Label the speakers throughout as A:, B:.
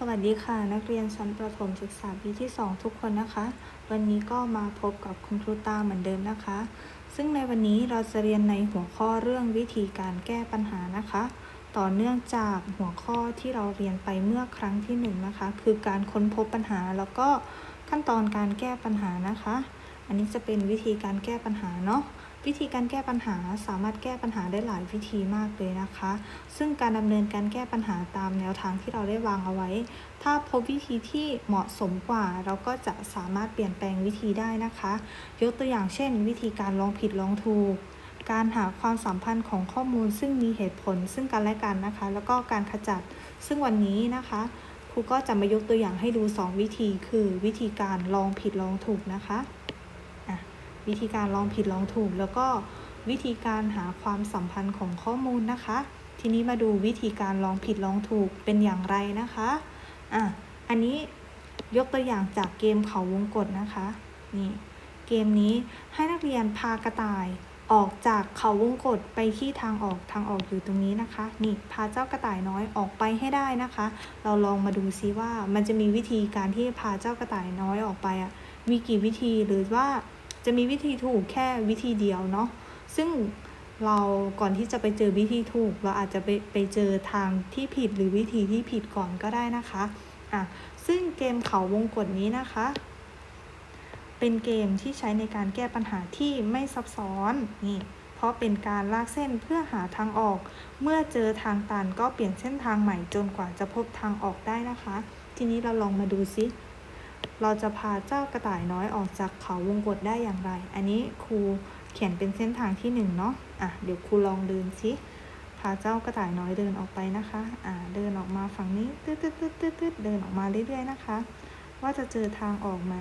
A: สวัสดีค่ะ นักเรียนชั้นประถมศึกษาปีที่ 2 ทุกคนนะคะ วันนี้ก็มาพบกับคุณครูตาเหมือนเดิมนะคะ ซึ่งในวันนี้เราจะเรียนในหัวข้อเรื่องวิธีการแก้ปัญหานะคะ ต่อเนื่องจากหัวข้อที่เราเรียนไปเมื่อครั้งที่1นงนะคะ คือการค้นพบปัญหาแล้วก็ขั้นตอนการแก้ปัญหานะคะ อันนี้จะเป็นวิธีการแก้ปัญหาเนาะ วิธีการแก้ปัญหาสามารถแก้ปัญหาได้หลายวิธีมากเลยนะคะ ซึ่งการดำเนินการแก้ปัญหาตามแนวทางที่เราได้วางเอาไว้ ถ้าพบวิธีที่เหมาะสมกว่า เราก็จะสามารถเปลี่ยนแปลงวิธีได้นะคะ ยกตัวอย่างเช่น วิธีการลองผิดลองถูกการหาความสัมพันธ์ของข้อมูลซึ่งมีเหตุผลซึ่งกันและกันนะคะ แล้วก็การขจัดซึ่งวันนี้นะคะครูก็จะมายกตัวอย่างให้ดู 2 วิธีคือวิธีการลองผิดลองถูกนะคะ วิธีการลองผิดลองถูก แล้วก็วิธีการหาความสัมพันธ์ของข้อมูลนะคะ ทีนี้มาดูวิธีการลองผิดลองถูกเป็นอย่างไรนะคะอะอันนี้ยกตัวอย่างจากเกมเขาวงกตนะคะนี่เกมนี้ให้นักเรียนพากระต่ายออกจากเขาวงกตไปที่ทางออกทางออกอยู่ตรงนี้นะคะ นี่พาเจ้ากระต่ายน้อยออกไปให้ได้นะคะ เราลองมาดูซิว่ามันจะมีวิธีการที่พาเจ้ากระต่ายน้อยออกไปอะมีกี่วิธีหรือว่า จะมีวิธีถูกแค่วิธีเดียวเนาะซึ่งเราก่อนที่จะไปเจอวิธีถูก เราอาจจะไปไปเจอทางที่ผิดหรือวิธีที่ผิดก่อนก็ได้นะคะอะซึ่งเกมเขาวงกตนี้นะคะ เป็นเกมที่ใช้ในการแก้ปัญหาที่ไม่ซับซ้อนนี่เพราะเป็นการลากเส้นเพื่อหาทางออก เมื่อเจอทางตันก็เปลี่ยนเส้นทางใหม่จนกว่าจะพบทางออกได้นะคะ ทีนี้เราลองมาดูซิ เราจะพาเจ้ากระต่ายน้อยออกจากเขาวงกตได้อย่างไร อันนี้ครูเขียนเป็นเส้นทางที่หนึ่งเนาะอะเดี๋ยวครูลองเดินซิพาเจ้ากระต่ายน้อยเดินออกไปนะคะอ่าเดินออกมาฝั่งนี้ตืดตืดตืดตืดตืดเดินออกมาเรื่อยๆนะคะ ว่าจะเจอทางออกไหม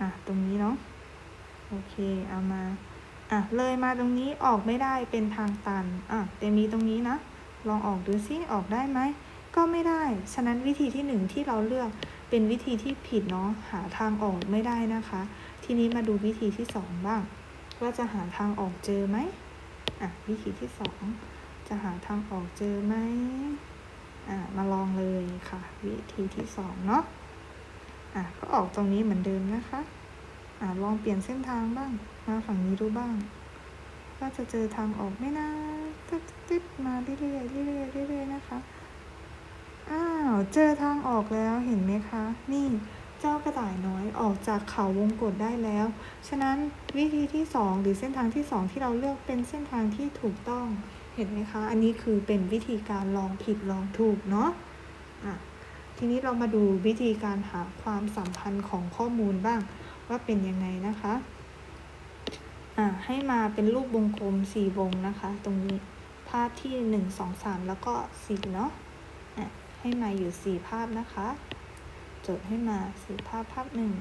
A: อะตรงนี้เนาะโอเคเอามาอะเลยมาตรงนี้ออกไม่ได้เป็นทางตันอะแต่มีตรงนี้นะ ลองออกดูซิออกได้ไหมก็ไม่ได้ ฉะนั้นวิธีที่หนึ่งที่เราเลือก เป็นวิธีที่ผิดเนาะหาทางออกไม่ได้นะคะ ทีนี้มาดูวิธีที่สองบ้าง ว่าจะหาทางออกเจอไหมอะวิธีที่สองจะหาทางออกเจอไหมอะมาลองเลยค่ะ วิธีที่สองเนาะอะก็ออกตรงนี้เหมือนเดิมนะคะอะลองเปลี่ยนเส้นทางบ้าง มาฝั่งนี้ดูบ้างว่าจะเจอทางออกไหมนะตึ๊ดตึ๊ดมาเรื่อยๆเรื่อยๆเรื่อยๆนะคะ อ้าว เจอทางออกแล้วเห็นไหมคะ นี่เจ้ากระต่ายน้อยออกจากเขาวงกตได้แล้ว ฉะนั้นวิธีที่ 2 หรือเส้นทางที่ 2 ที่เราเลือกเป็นเส้นทางที่ถูกต้องเห็นไหมคะ อันนี้คือเป็นวิธีการลองผิดลองถูกเนาะอะทีนี้เรามาดูวิธีการหาความสัมพันธ์ของข้อมูลบ้าง ว่าเป็นยังไงนะคะอะให้มาเป็นรูปวงกลม4วงนะคะ ตรงนี้ภาพที่1 2 3แล้วก็4เนาะอะ ให้มาอยู่ 4 ภาพนะคะ จดให้มาสี่ภาพภาพหนึ่ง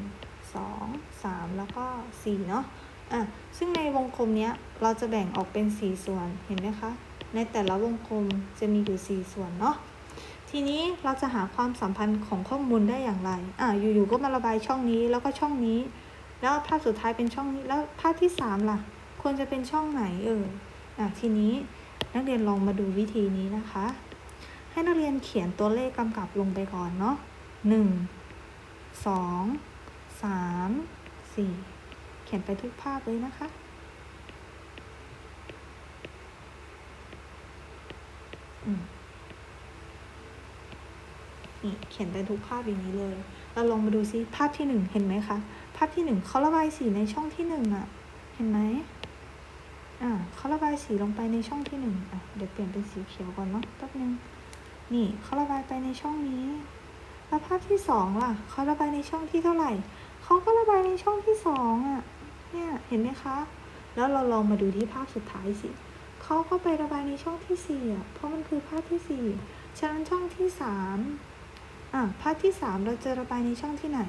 A: สองสามแล้วก็สี่เนาะอะซึ่งในวงกลมเนี้ยเราจะแบ่งออกเป็นสี่ส่วนเห็นไหมคะ ในแต่ละวงกลมจะมีอยู่สี่ส่วนเนาะทีนี้เราจะหาความสัมพันธ์ของข้อมูลได้อย่างไร อะอยู่ๆก็มาระบายช่องนี้แล้วก็ช่องนี้ แล้วภาพสุดท้ายเป็นช่องนี้แล้วภาพที่สามล่ะ ควรจะเป็นช่องไหนเอออะทีนี้นักเรียนลองมาดูวิธีนี้นะคะ ให้นักเรียนเขียนตัวเลขกำกับลงไปก่อนเนาะหนึ่งสองสามสี่เขียนไปทุกภาพเลยนะคะนี่เขียนไปทุกภาพอย่างนี้เลย เราลองมาดูซิภาพที่หนึ่งเห็นไหมคะ ภาพที่หนึ่งเขาระบายสีในช่องที่หนึ่งอะเห็นไหมอ่าเขาระบายสีลงไปในช่องที่หนึ่งอะ เดี๋ยวเปลี่ยนเป็นสีเขียวก่อนเนาะแป๊บนึง นี่เขาระบายไปในช่องนี้ แล้วภาพที่สองล่ะเขาระบายในช่องที่เท่าไหร่เขาก็ระบายในช่องที่สองอะ เนี่ยเห็นไหมคะ แล้วเราลองมาดูที่ภาพสุดท้ายสิเขาก็ไประบายในช่องที่สี่อะเพราะมันคือภาพที่สี่ฉะนั้นช่องที่สามอะภาพที่สามเราจะระบายในช่องที่ไหน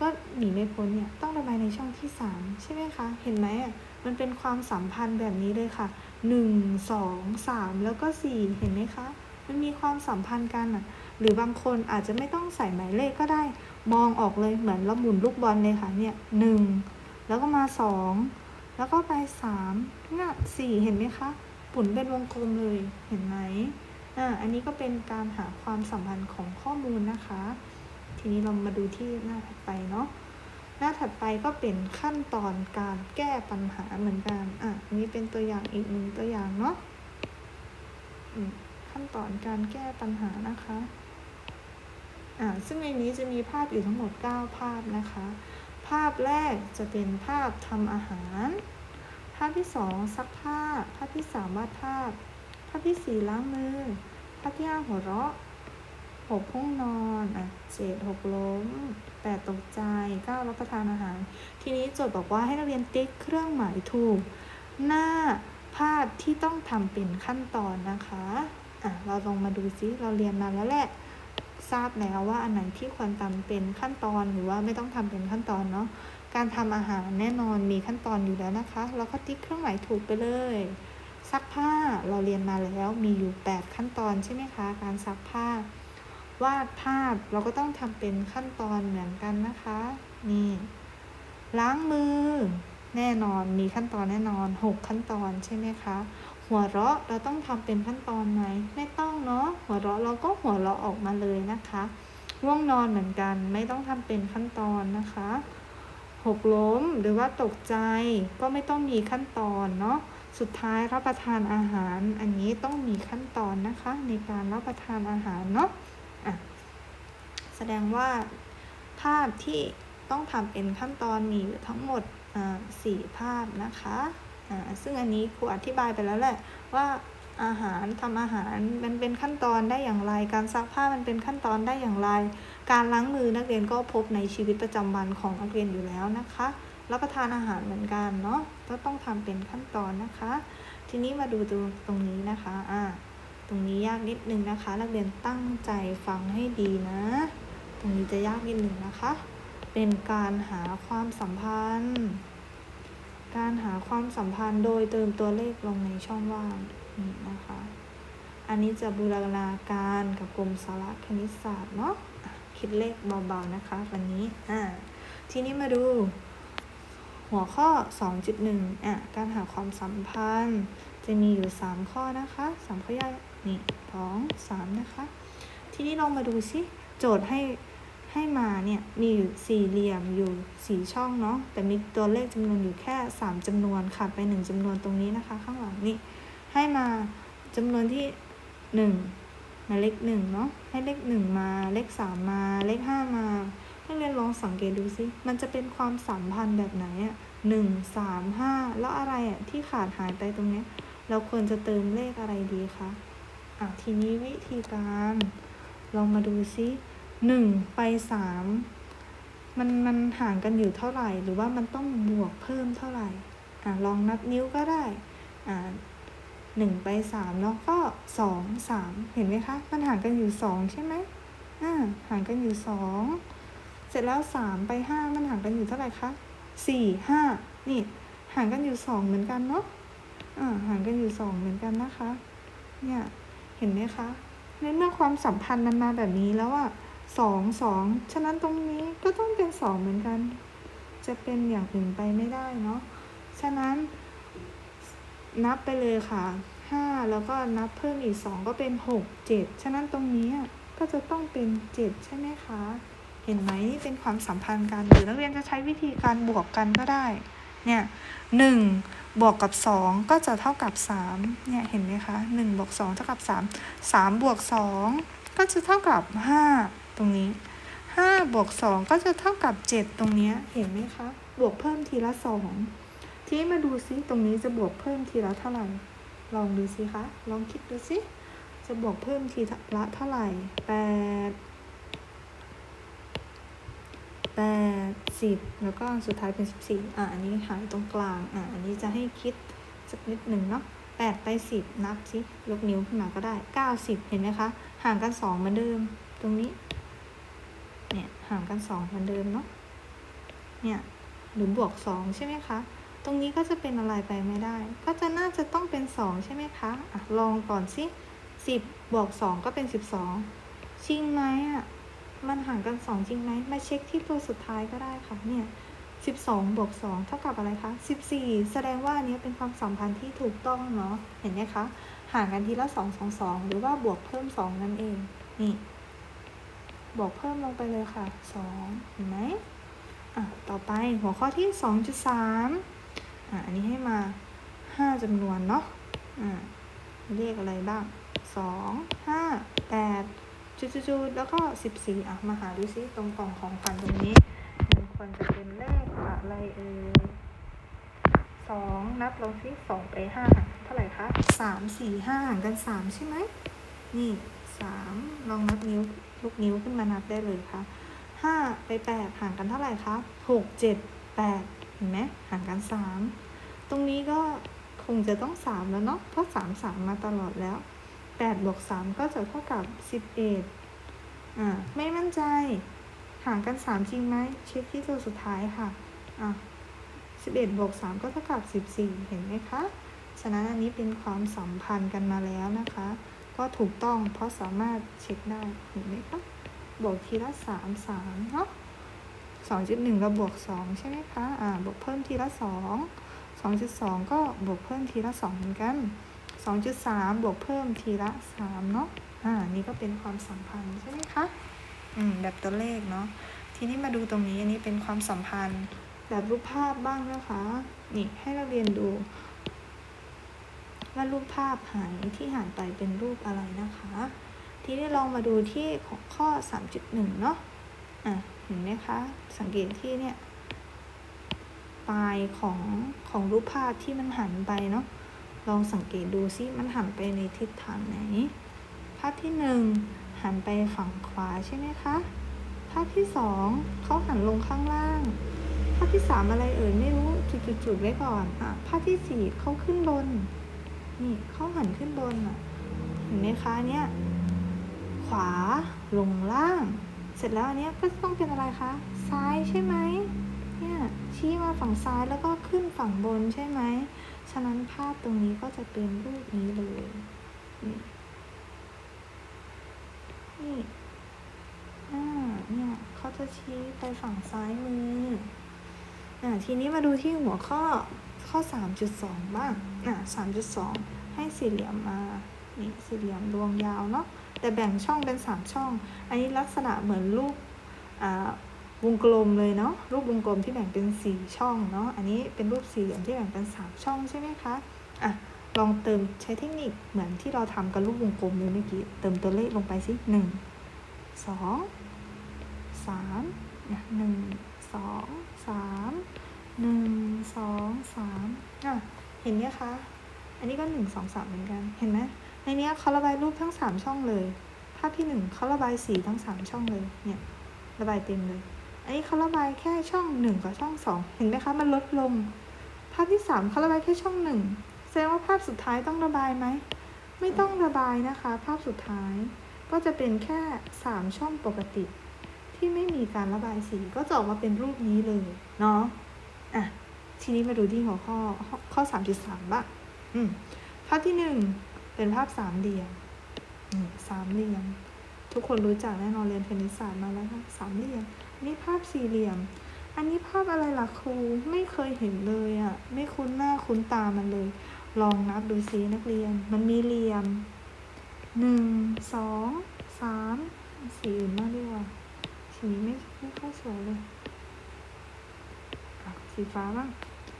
A: ก็หนีไม่พ้นเนี่ยต้องระบายในช่องที่สามใช่ไหมคะ เห็นไหมอะมันเป็นความสัมพันธ์แบบนี้เลยค่ะหนึ่งสองสามแล้วก็สี่เห็นไหมคะ มันมีความสัมพันธ์กันอะหรือบางคนอาจจะไม่ต้องใส่หมายเลขก็ได้ มองออกเลยเหมือนเราหมุนลูกบอลเลยค่ะเนี่ยหนึ่งแล้วก็มาสองแล้วก็ไปสามเนี่ยสี่เห็นไหมคะปุ่นเป็นวงกลมเลยเห็นไหมอ่าอันนี้ก็เป็นการหาความสัมพันธ์ของข้อมูลนะคะ ทีนี้เรามาดูที่หน้าถัดไปเนาะหน้าถัดไปก็เป็นขั้นตอนการแก้ปัญหาเหมือนกัน อะอันนี้เป็นตัวอย่างอีกหนึ่งตัวอย่างเนาะ อืม ขั้นตอนการแก้ปัญหานะคะอ่าซึ่งในนี้จะมีภาพอยู่ทั้งหมด 9 ภาพนะคะ ภาพแรกจะเป็นภาพทำอาหาร ภาพที่สองซักผ้า ภาพที่สามวาดภาพ ภาพที่สี่ล้างมือ ภาพที่ห้าหัวเราะหกห้องนอนอะเจ็ดหกล้มแปดตกใจเก้ารับประทานอาหาร ทีนี้โจทย์บอกว่าให้นักเรียนติ๊กเครื่องหมายถูก หน้าภาพที่ต้องทำเป็นขั้นตอนนะคะ อะเราลองมาดูซิเราเรียนมาแล้วแหละทราบแล้วว่าอันไหนที่ควรทำเป็นขั้นตอนหรือว่าไม่ต้องทำเป็นขั้นตอนเนาะการทำอาหารแน่นอนมีขั้นตอนอยู่แล้วนะคะ เราก็ติ๊กเครื่องหมายถูกไปเลย ซักผ้าเราเรียนมาแล้วมีอยู่ 8 ขั้นตอนใช่ไหมคะ การซักผ้าวาดภาพเราก็ต้องทำเป็นขั้นตอนเหมือนกันนะคะ นี่ ล้างมือ แน่นอนมีขั้นตอนแน่นอน 6 ขั้นตอนใช่ไหมคะ หัวเราะเราต้องทำเป็นขั้นตอนไหมไม่ต้องเนาะหัวเราะเราก็หัวเราะออกมาเลยนะคะง่วงนอนเหมือนกันไม่ต้องทำเป็นขั้นตอนนะคะหกล้มหรือว่าตกใจก็ไม่ต้องมีขั้นตอนเนาะสุดท้ายรับประทานอาหาร อันนี้ต้องมีขั้นตอนนะคะ ในการรับประทานอาหารเนาะอะแสดงว่าภาพที่ต้องทำเป็นขั้นตอนมีอยู่ทั้งหมดอ่าสี่ภาพนะคะ ซึ่งอันนี้ครูอธิบายไปแล้วแหละว่าอาหารทำอาหารมันเป็นขั้นตอนได้อย่างไร การซักผ้ามันเป็นขั้นตอนได้อย่างไร การล้างมือนักเรียนก็พบในชีวิตประจำวันของนักเรียนอยู่แล้วนะคะรับประทานอาหารเหมือนกันเนาะก็ต้องทำเป็นขั้นตอนนะคะ ทีนี้มาดูตรงตรงนี้นะคะอ่าตรงนี้ยากนิดนึงนะคะ นักเรียนตั้งใจฟังให้ดีนะ ตรงนี้จะยากนิดนึงนะคะ เป็นการหาความสัมพันธ์ การหาความสัมพันธ์โดยเติมตัวเลขลงในช่องว่างนี่นะคะ อันนี้จะบูรณาการกับกรมสารคณิตศาสตร์เนาะคิดเลขเบาๆนะคะวันนี้อ่าทีนี้มาดู หัวข้อ 2.1อะการหาความสัมพันธ์จะมีอยู่ 3 ข้อนะคะ 3 ข้อย่อยนี่สองสามนะคะ ทีนี้ลองมาดูซิโจทย์ให้ ให้มาเนี่ยมีอยู่สี่เหลี่ยมอยู่สี่ช่องเนาะแต่มีตัวเลขจำนวนอยู่แค่3จำนวนขาดไป1จำนวนตรงนี้นะคะ ข้างหลังนี่ให้มาจำนวนที่หนึ่งมาเลขหนึ่งเนาะให้เลขหนึ่งมาเลขสามมาเลขห้ามาให้เรียนลองสังเกตดูสิมันจะเป็นความสัมพันธ์แบบไหนอะ่ะหนึ่งสามห้าแล้วอะไรอะ่ะที่ขาดหายไปตรงเนี้ยเราควรจะเติมเลขอะไรดีคะอะทีนี้วิธีการลองมาดูซิ หนึ่งไปสามมันมันห่างกันอยู่เท่าไหร่ หรือว่ามันต้องบวกเพิ่มเท่าไหร่อะลองนับนิ้วก็ได้อ่าหนึ่งไปสามเนาะก็สองสามเห็นไหมคะ มันห่างกันอยู่สองใช่ไหมอ่าห่างกันอยู่สองเสร็จแล้วสามไปห้ามันห่างกันอยู่เท่าไหร่คะสี่ห้านี่ห่างกันอยู่สองเหมือนกันเนาะอ่าห่างกันอยู่สองเหมือนกันนะคะ เนี่ยเห็นไหมคะในเมื่อความสัมพันธ์มันมาแบบนี้แล้วอะ สองสองฉะนั้นตรงนี้ก็ต้องเป็นสองเหมือนกัน จะเป็นอย่างอื่นไปไม่ได้เนาะฉะนั้น นับไปเลยค่ะห้าแล้วก็นับเพิ่มอีกสองก็เป็นหกเจ็ดฉะนั้นตรงนี้อะก็จะต้องเป็นเจ็ดใช่ไหมคะ เห็นไหมเป็นความสัมพันธ์กันหรือนักเรียนจะใช้วิธีการบวกกันก็ได้ เนี่ยหนึ่งบวกกับสองก็จะเท่ากับสามเนี่ย เห็นไหมคะหนึ่งบวกสองเท่ากับสามสามบวกสองก็จะเท่ากับห้า ตรงนี้ห้าบวกสองก็จะเท่ากับเจ็ดตรงนี้เห็นไหมคะ บวกเพิ่มทีละสองทีนี้มาดูซิตรงนี้จะบวกเพิ่มทีละเท่าไหร่ ลองดูสิคะ ลองคิดดูสิ จะบวกเพิ่มทีละเท่าไหร่แปดแปดสิบแล้วก็สุดท้ายเป็นสิบสี่อะ อันนี้หายตรงกลาง อะ อันนี้จะให้คิดสักนิดหนึ่งเนาะแปดไปสิบนับสิยกนิ้วขึ้นมาก็ได้เก้าสิบเห็นไหมคะ ห่างกันสองเหมือนเดิม ตรงนี้ เนี่ยห่างกันสองเหมือนเดิมเนาะเนี่ยหรือบวกสองใช่ไหมคะ ตรงนี้ก็จะเป็นอะไรไปไม่ได้ ก็จะน่าจะต้องเป็นสองใช่ไหมคะอะลองก่อนสิสิบบวกสองก็เป็นสิบสองจริงไหมอะมันห่างกันสองจริงไหมมาเช็คที่ตัวสุดท้ายก็ได้ค่ะเนี่ยสิบสองบวกสองเท่ากับอะไรคะสิบสี่แสดงว่าอันนี้เป็นความสัมพันธ์ที่ถูกต้องเนาะเห็นไหมคะ ห่ารกันทีละสองสองสองหรือว่าบวกเพิ่มสองนั่นเองนี่ บวกเพิ่มลงไปเลยค่ะสองเห็นไหมอะ ต่อไปหัวข้อที่สองจุดสามอะ อันนี้ให้มาห้าจำนวนเนาะ อ่าเลขอะไรบ้างสองห้าแปดจุดๆแล้วก็สิบสี่อะ มาหาดูซิตรงกล่องของขวัญตรงนี้ มันควรจะเป็นเลขอะไรเอ่ยสองนับลงซิสองไปห้าเท่าไหร่คะสามสี่ห้าห่างกันสามใช่ไหมนี่ สามลองนับนิ้วลูกนิ้วขึ้นมานับได้เลยค่ะห้าไปแปดห่างกันเท่าไหร่คะหกเจ็ดแปดเห็นไหมห่างกันสามตรงนี้ก็คงจะต้องสามแล้วเนาะเพราะสามสามมาตลอดแล้วแปดบวกสามก็จะเท่ากับสิบเอ็ดอ่าไม่มั่นใจ ห่างกันสามจริงไหมเช็คที่ตัวสุดท้ายค่ะอะสิบเอ็ดบวกสามก็เท่ากับสิบสี่เห็นไหมคะ ฉะนั้นอันนี้เป็นความสัมพันธ์กันมาแล้วนะคะ ก็ถูกต้องเพราะสามารถเช็คได้เห็นไหมคะบวกทีละสามสามเนาะสองจุดหนึ่งเราบวกสองใช่ไหมคะอ่าบวกเพิ่มทีละสองสองจุดสองก็บวกเพิ่มทีละสองเหมือนกันสองจุดสามบวกเพิ่มทีละสามเนาะอ่านี่ก็เป็นความสัมพันธ์ใช่ไหมคะอืมแบบตัวเลขเนาะทีนี้มาดูตรงนี้อันนี้เป็นความสัมพันธ์แบบรูปภาพบ้างนะคะ นี่ให้เราเรียนดู ว่ารูปภาพหายที่หายไปเป็นรูปอะไรนะคะ ทีนี้ลองมาดูที่ของข้อ 3.1 เนาะอะเห็นไหมคะ สังเกตที่เนี่ยปลายของของรูปภาพที่มันหันไปเนาะลองสังเกตดูซิมันหันไปในทิศทางไหน ภาพที่หนึ่งหันไปฝั่งขวาใช่ไหมคะภาพที่สองเขาหันลงข้างล่าง ภาพที่สามอะไรเอ่ยไม่รู้จุดๆๆไว้ก่อนอะภาพที่สี่เขาขึ้นบน นี่เขาหันขึ้นบนอะ เห็นไหมคะเนี่ย ขวาลงล่าง เสร็จแล้วอันเนี้ยก็ต้องเป็นอะไรคะ ซ้ายใช่ไหมเนี่ยชี้มาฝั่งซ้ายแล้วก็ขึ้นฝั่งบนใช่ไหม ฉะนั้นภาพตรงนี้ก็จะเป็นรูปนี้เลย นี่นี่อ่าเนี่ยเขาจะชี้ไปฝั่งซ้ายมืออ่าทีนี้มาดูที่หัวข้อ ข้อ 3.2 บ้างอ่า3.2 ให้สี่เหลี่ยมมา นี่สี่เหลี่ยมดวงยาวเนาะ แต่แบ่งช่องเป็น 3 ช่อง อันนี้ลักษณะเหมือนรูปอ่าวงกลมเลยเนาะ รูปวงกลมที่แบ่งเป็น 4 ช่องเนาะ อันนี้เป็นรูปสี่เหลี่ยมที่แบ่งเป็น 3 ช่องใช่ไหมคะ อะ ลองเติมใช้เทคนิคเหมือนที่เราทำกับรูปวงกลมเลยเมื่อกี้ เติมตัวเลขลงไปสิหนึ่งสองสามเนี่ย หนึ่งสองสามอะเห็นไหมคะ อันนี้ก็หนึ่งสองสามเหมือนกัน เห็นไหมในเนี้ยเขาระบายรูปทั้งสามช่องเลย ภาพที่หนึ่งเขาระบายสีทั้งสามช่องเลย เนี่ย ระบายเต็มเลย อันนี้เขาระบายแค่ช่องหนึ่งกับช่องสอง เห็นไหมคะ มันลดลง ภาพที่สามเขาระบายแค่ช่องหนึ่งแสดงว่าภาพสุดท้ายต้องระบายไหม ไม่ต้องระบายนะคะ ภาพสุดท้าย ก็จะเป็นแค่สามช่องปกติ ที่ไม่มีการระบายสี ก็จะออกมาเป็นรูปนี้เลย เนาะ อะ ทีนี้มาดูที่หัวข้อข้อสามจุดสามบ้างอืมภาพที่หนึ่งเป็นภาพสามเหลี่ยมสามเหลี่ยม ทุกคนรู้จักแน่นอนเรียนคณิตศาสตร์มาแล้วค่ะสามเหลี่ยมนี่ภาพสี่เหลี่ยม อันนี้ภาพอะไรล่ะครูไม่เคยเห็นเลยอะ่ะ ไม่คุ้นหน้าคุ้นตามันเลย ลองนับดูซินักเรียน มันมีเหลี่ยมหนึ่งสองสามสีอื่นมากดีกว่าสีไม่ไม่ค่อยสวยเลย สีฟ้าบ้าง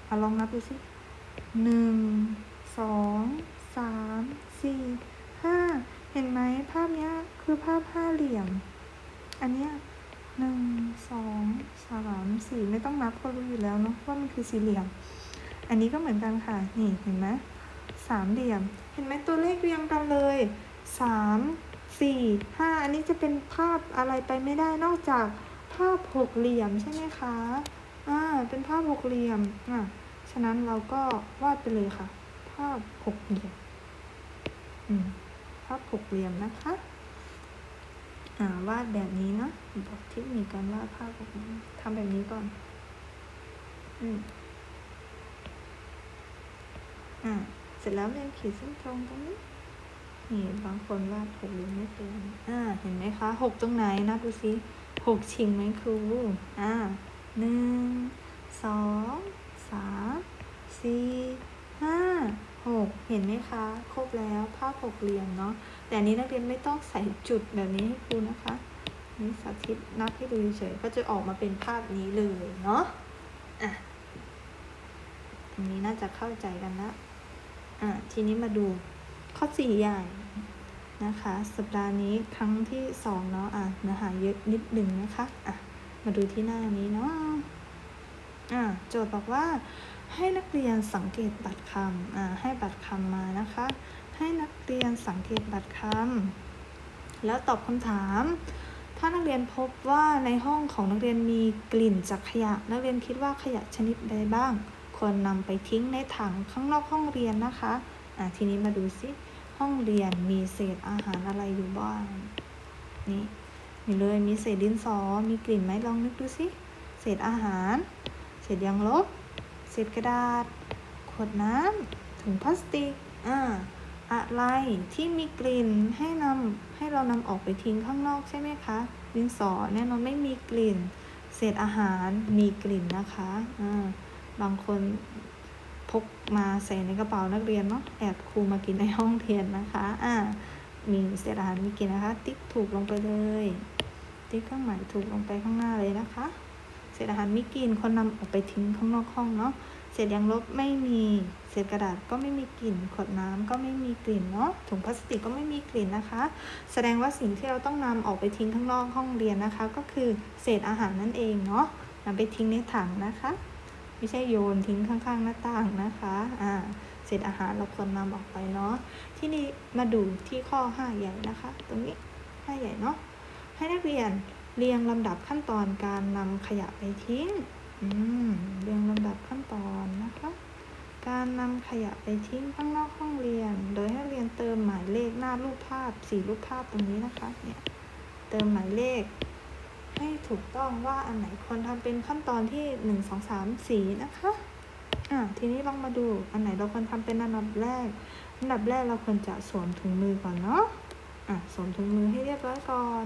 A: อะลองนับดูสิหนึ่งสองสามสี่ห้าเห็นไหมภาพเนี้ยคือภาพห้าเหลี่ยม อันเนี้ยหนึ่งสองสามสี่ไม่ต้องนับก็รู้อยู่แล้วเนาะว่ามันคือสี่เหลี่ยม อันนี้ก็เหมือนกันค่ะ นี่เห็นไหมสามเหลี่ยม เห็นไหมตัวเลขเรียงกันเลยสามสี่ห้าอันนี้จะเป็นภาพอะไรไปไม่ได้นอกจากภาพหกเหลี่ยมใช่ไหมคะ อ่า เป็นภาพหกเหลี่ยม อะฉะนั้นเราก็วาดไปเลยค่ะ ภาพหกเหลี่ยม อืม ภาพหกเหลี่ยมนะคะ อ่า วาดแบบนี้นะ บอกเทคนิคการวาดภาพหกเหลี่ยมทำแบบนี้ก่อน อืม อ่า เสร็จแล้วเรียนขีดเส้นตรงตรงนี้นี่บางคนวาดหกเหลี่ยมไม่เป็นอ่า เห็นไหมคะ หกตรงไหนนะดูสิหกชิงไหมครู อ่า หนึ่งสองสามสี่ห้าหกเห็นไหมคะ ครบแล้วภาพหกเหลี่ยมเนาะแต่นี้นักเรียนไม่ต้องใส่จุดแบบนี้ให้ครูนะคะนี่สาธิตนับให้ดูเฉยๆก็จะออกมาเป็นภาพนี้เลยเนาะอะอันนี้น่าจะเข้าใจกันละอะทีนี้มาดูข้อสี่ใหญ่นะคะ สัปดาห์นี้ครั้งที่สองเนาะอะเนื้อหาเยอะนิดหนึ่งนะคะอะ มาดูที่หน้านี้เนาะอะโจทย์บอกว่าให้นักเรียนสังเกตบัตรคำอ่าให้บัตรคำมานะคะ ให้นักเรียนสังเกตบัตรคำแล้วตอบคำถาม ถ้านักเรียนพบว่าในห้องของนักเรียนมีกลิ่นจากขยะ นักเรียนคิดว่าขยะชนิดใดบ้าง ควรนำไปทิ้งในถังข้างนอกห้องเรียนนะคะอ่าทีนี้มาดูซิห้องเรียนมีเศษอาหารอะไรอยู่บ้างนี่ นี่เลยมีเศษดินสอ มีกลิ่นไหมลองนึกดูสิเศษอาหาร เศษยางลบ เศษกระดาษ ขวดน้ำถุงพลาสติกอ่าอะไรที่มีกลิ่นให้นำให้เรานำออกไปทิ้งข้างนอกใช่ไหมคะ ดินสอแน่นอนไม่มีกลิ่น เศษอาหารมีกลิ่นนะคะอ่าบางคนพกมาใส่ในกระเป๋านักเรียนเนาะแอบครูมากินในห้องเรียนนะคะอ่า มีเศษอาหารมีกลิ่นนะคะ ติ๊กถูกลงไปเลย ติ๊กเครื่องหมายถูกลงไปข้างหน้าเลยนะคะ เศษอาหารมีกลิ่นคนนำออกไปทิ้งข้างนอกห้องเนาะเศษยางลบไม่มีเศษกระดาษก็ไม่มีกลิ่นขวดน้ำก็ไม่มีกลิ่นเนาะถุงพลาสติกก็ไม่มีกลิ่นนะคะ แสดงว่าสิ่งที่เราต้องนำออกไปทิ้งข้างนอกห้องเรียนนะคะ ก็คือเศษอาหารนั่นเองเนาะนำไปทิ้งในถังนะคะ ไม่ใช่โยนทิ้งข้างๆหน้าต่างนะคะอ่า เศษอาหารเราควรนำออกไปเนาะที่นี่มาดูที่ข้อ 5 ใหญ่นะคะ ตรงนี้ 5 ใหญ่เนาะให้นักเรียนเรียงลำดับขั้นตอนการนำขยะไปทิ้งเรียงลำดับขั้นตอนนะคะ การนำขยะไปทิ้งข้างนอกห้องเรียน โดยให้เรียนเติมหมายเลขหน้ารูปภาพสี่รูปภาพตรงนี้นะคะเนี่ยเติมหมายเลข ให้ถูกต้องว่าอันไหนควรทำเป็นขั้นตอนที่หนึ่งสอามสี่นะคะ อะทีนี้ลองมาดูอันไหนเราควรทำเป็นอันดับแรก อันดับแรกเราควรจะสวมถุงมือก่อนเนาะอะสวมถุงมือให้เรียบร้อยก่อน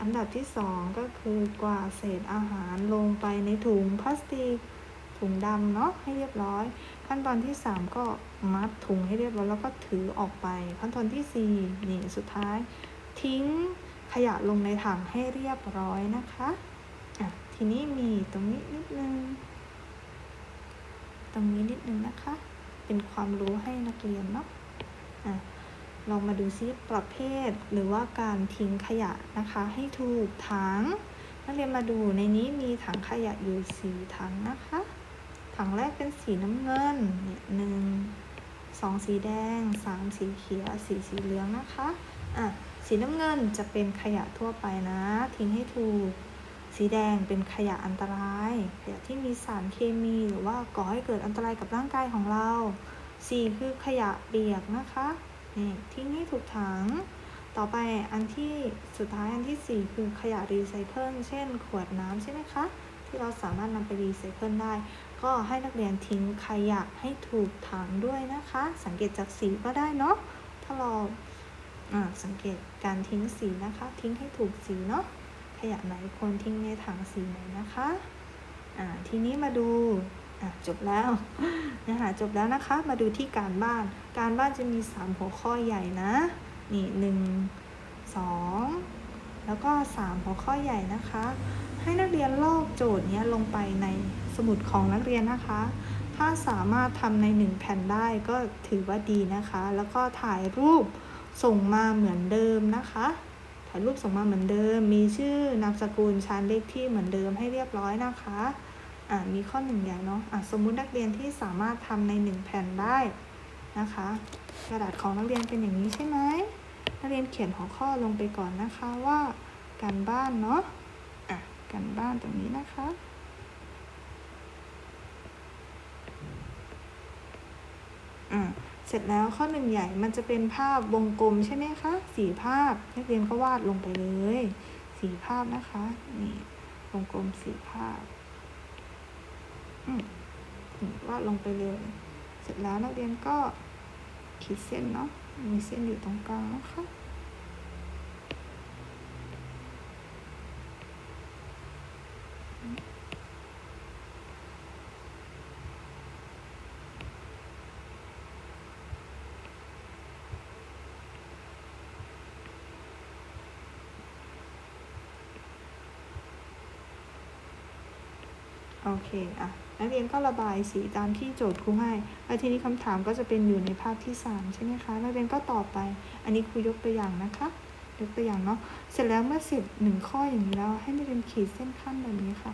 A: อันดับที่สองก็คือกวาดเศษอาหารลงไปในถุงพลาสติกถุงดำเนาะให้เรียบร้อย ขั้นตอนที่สามก็มัดถุงให้เรียบร้อยแล้วก็ถือออกไป ขั้นตอนที่สี่นี่สุดท้าย ทิ้งขยะลงในถังให้เรียบร้อยนะคะอะทีนี้มีตรงนี้นิดนึง ตรงนี้นิดนึงนะคะ เป็นความรู้ให้นักเรียนเนาะอะลองมาดูซิประเภทหรือว่าการทิ้งขยะนะคะ ให้ถูกถังนักเรียนมาดูในนี้มีถังขยะอยู่สี่ถังนะคะ ถังแรกเป็นสีน้ำเงินเนี่ยหนึ่งสองสีแดงสามสีเขียวสี่สีเหลืองนะคะอะสีน้ำเงินจะเป็นขยะทั่วไปนะ ทิ้งให้ถูก สีแดงเป็นขยะอันตราย ขยะที่มีสารเคมีหรือว่าก่อให้เกิดอันตรายกับร่างกายของเราสีคือขยะเปียกนะคะนี่ทิ้งให้ถูกถัง ต่อไปอันที่สุดท้ายอันที่ 4 คือขยะรีไซเคิลเช่น ขวดน้ำใช่ไหมคะที่เราสามารถนำไปรีไซเคิลได้ ก็ให้นักเรียนทิ้งขยะให้ถูกถังด้วยนะคะ สังเกตจากสีก็ได้เนาะถ้าเราสังเกตการทิ้งสีนะคะ ทิ้งให้ถูกสีเนาะ ขยะไหนควรทิ้งในถังสีไหนนะคะอ่าทีนี้มาดูอะจบแล้วนะคะจบแล้วนะคะ มาดูที่การบ้าน การบ้านจะมี 3 หัวข้อใหญ่นะ นี่หนึ่งสองแล้วก็สามหัวข้อใหญ่นะคะ ให้นักเรียนลอกโจทย์เนี้ยลงไปในสมุดของนักเรียนนะคะ ถ้าสามารถทำในหนึ่งแผ่นได้ก็ถือว่าดีนะคะ แล้วก็ถ่ายรูปส่งมาเหมือนเดิมนะคะ ถ่ายรูปส่งมาเหมือนเดิม มีชื่อนามสกุลชั้นเลขที่เหมือนเดิมให้เรียบร้อยนะคะอ่ามีข้อหนึ่งอย่างเนาะอะสมมุตินักเรียนที่สามารถทำในหนึ่งแผ่นได้นะคะ กระดาษของนักเรียนเป็นอย่างนี้ใช่ไหมนักเรียนเขียนหัวข้อลงไปก่อนนะคะว่าการบ้านเนาะอะการบ้านตรงนี้นะคะอะ เสร็จแล้วข้อหนึ่งใหญ่มันจะเป็นภาพวงกลมใช่ไหมคะสีภาพนักเรียนก็วาดลงไปเลยสีภาพนะคะนี่วงกลมสีภาพอืมวาดลงไปเลย เสร็จแล้วนักเรียนก็ขีดเส้นเนาะมีเส้นอยู่ตรงกลางนะคะ โอเคอะนักเรียนก็ระบายสีตามที่โจทย์ครูให้แล้วทีนี้คำถามก็จะเป็นอยู่ในภาพที่ 3 ใช่ไหมคะ นักเรียนก็ตอบไป อันนี้ครูยกตัวอย่างนะคะ ยกตัวอย่างเนาะ เสร็จแล้วเมื่อเสร็จหนึ่งข้ออย่างนี้แล้ว ให้นักเรียนขีดเส้นขั้นแบบนี้ค่ะ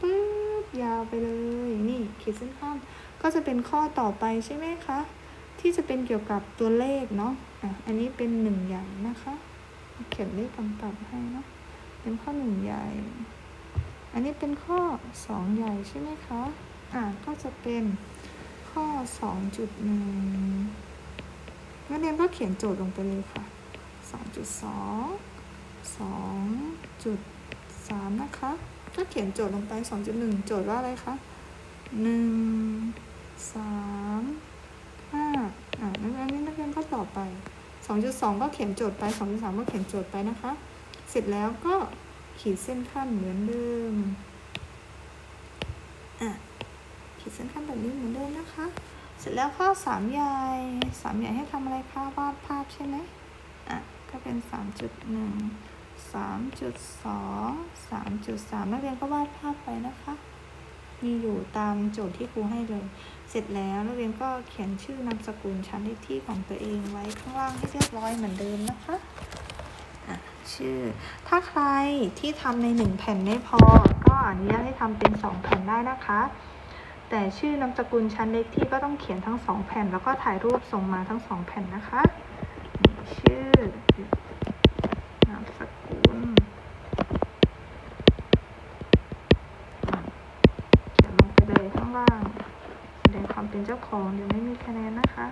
A: ปึ๊บ ยาวไปเลย นี่ขีดเส้นขั้นก็จะเป็นข้อต่อไปใช่ไหมคะ ที่จะเป็นเกี่ยวกับตัวเลขเนาะ อะ อันนี้เป็นหนึ่งใหญ่นะคะ เขียนเลขกำกับให้เนาะ เป็นข้อหนึ่งใหญ่ อันนี้เป็นข้อสองใหญ่ใช่ไหมคะ อ่าก็จะเป็นข้อสองจุดหนึ่งนักเรียนก็เขียนโจทย์ลงไปเลยค่ะสองจุดสองสองจุดสามนะคะ ก็เขียนโจทย์ลงไปสองจุดหนึ่งโจทย์ว่าอะไรคะหนึ่งสามห้าอ่านักเรียนนี่นักเรียนก็ตอบไปสองจุดสองก็เขียนโจทย์ไปสองจุดสามก็เขียนโจทย์ไปนะคะ เสร็จแล้วก็ ขีดเส้นขั้นเหมือนเดิม อะ ขีดเส้นขั้นแบบนี้เหมือนเดิมนะคะ เสร็จแล้วข้อสามใหญ่สามใหญ่ให้ทำอะไรคะวาดภาพใช่ไหมอะ ก็เป็นสามจุดหนึ่งสามจุดสองสามจุดสามนักเรียนก็วาดภาพไปนะคะ มีอยู่ตามโจทย์ที่ครูให้เลย เสร็จแล้วนักเรียนก็เขียนชื่อนามสกุลชั้นเลขที่ของตัวเองไว้ข้างล่างให้เรียบร้อยเหมือนเดิมนะคะอะ ชื่อ ถ้าใครที่ทำในหนึ่งแผ่นไม่พอ ก็อนุญาตให้ทำเป็นสองแผ่นได้นะคะ แต่ชื่อนามสกุลชั้นเล็กที่ก็ต้องเขียนทั้งสองแผ่น แล้วก็ถ่ายรูปส่งมาทั้งสองแผ่นนะคะ ชื่อนามสกุลเขียนลงไปเลยข้างล่างแสดงความเป็นเจ้าของเดี๋ยวไม่มีคะแนนนะคะ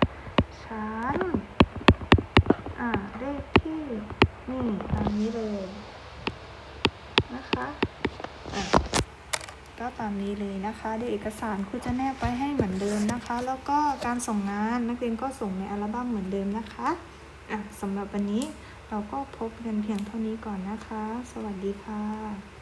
A: ชั้นอ่าเลขที่ นี่ตามนี้เลย นะคะ อะ ก็ตามนี้เลยนะคะเดี๋ยวเอกสารครูจะแนบไปให้เหมือนเดิมนะคะ แล้วก็การส่งงานนักเรียนก็ส่งในอัลบั้มเหมือนเดิมนะคะ อะสำหรับวันนี้เราก็พบกันเพียงเท่านี้ก่อนนะคะ สวัสดีค่ะ